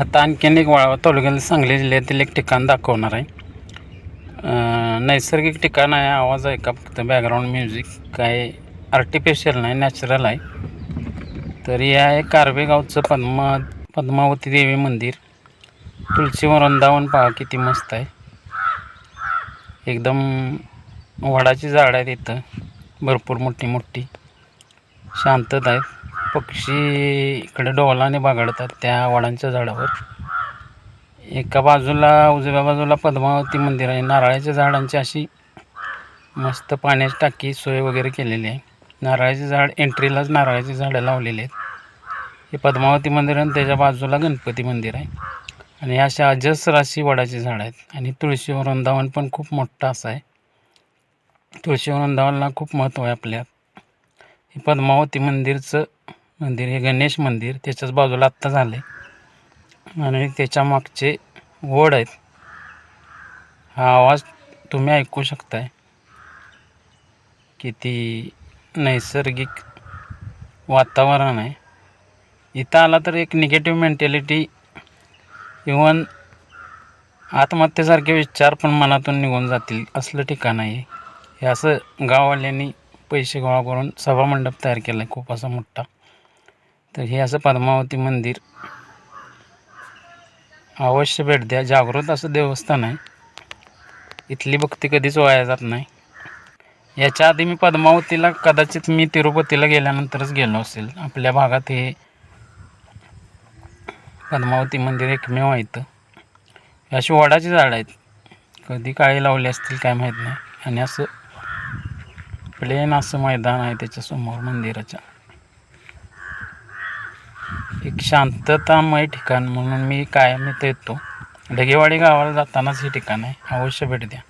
आता आणखीन एक वाळवा तालुक्यातील सांगली जिल्ह्यातील एक ठिकाण दाखवणार आहे. नैसर्गिक ठिकाण आहे आवाज आहे का? फक्त बॅकग्राऊंड म्युझिक काय आर्टिफिशियल नाही नॅचरल आहे. तर हे आहे कारवे गावचं पद्मा पद्मावती देवी मंदिर. तुळशी वृंदावन पहा किती मस्त आहे. एकदम वडाची झाडं आहेत इथं. भरपूर मोठी मोठी शांतता आहेत पक्षी इकडे डोलाने बागडतात त्या वडांच्या झाडावर. एका बाजूला उजव्या बाजूला पद्मावती मंदिर आहे. नारळाच्या झाडांची अशी मस्त पाण्याची टाकी सोय वगैरे केलेली आहे. नारळाचे झाड एंट्रीलाच नारळाची झाडं लावलेली आहेत. हे पद्मावती मंदिर आणि त्याच्या बाजूला गणपती मंदिर आहे. आणि अशा अजस्र अशी वडाची झाडं आहेत. आणि तुळशी वृंदावन पण खूप मोठं असं आहे. तुळशी वृंदावनला खूप महत्त्व आहे आपल्यात. हे पद्मावती मंदिरचं मंदिर हे गणेश मंदिर त्याच्याच बाजूला आत्ता झालं आहे आणि त्याच्या मागचे वड आहेत. हा आवाज तुम्ही ऐकू शकताय. किती नैसर्गिक वातावरण आहे. इथं आला तर एक निगेटिव्ह मेंटॅलिटी इवन आत्महत्येसारखे विचार पण मनातून निघून जातील असलं ठिकाण आहे. हे असं गाववाल्यांनी पैसे गोळा करून सभामंडप तयार केला आहे खूप असा मोठा. तर हे असं पद्मावती मंदिर. अवश्य भेट द्या. जागृत असं देवस्थान आहे. इथली भक्ती कधीच वाया जात नाही. याच्या आधी मी पद्मावतीला कदाचित मी तिरुपतीला गेल्यानंतरच गेलो असेल. आपल्या भागात हे पद्मावती मंदिर एकमेव आहे इथं. अशी वडाची झाडं आहेत. कधी काळी लावली असतील काय माहीत नाही. आणि असं प्लेन असं मैदान आहे त्याच्यासमोर मंदिराच्या. एक शांततामय ठिकाण म्हणून मी कायम इथं येतो. ढगेवाडी गावाला जातानाच हे ठिकाण आहे. अवश्य भेट द्या.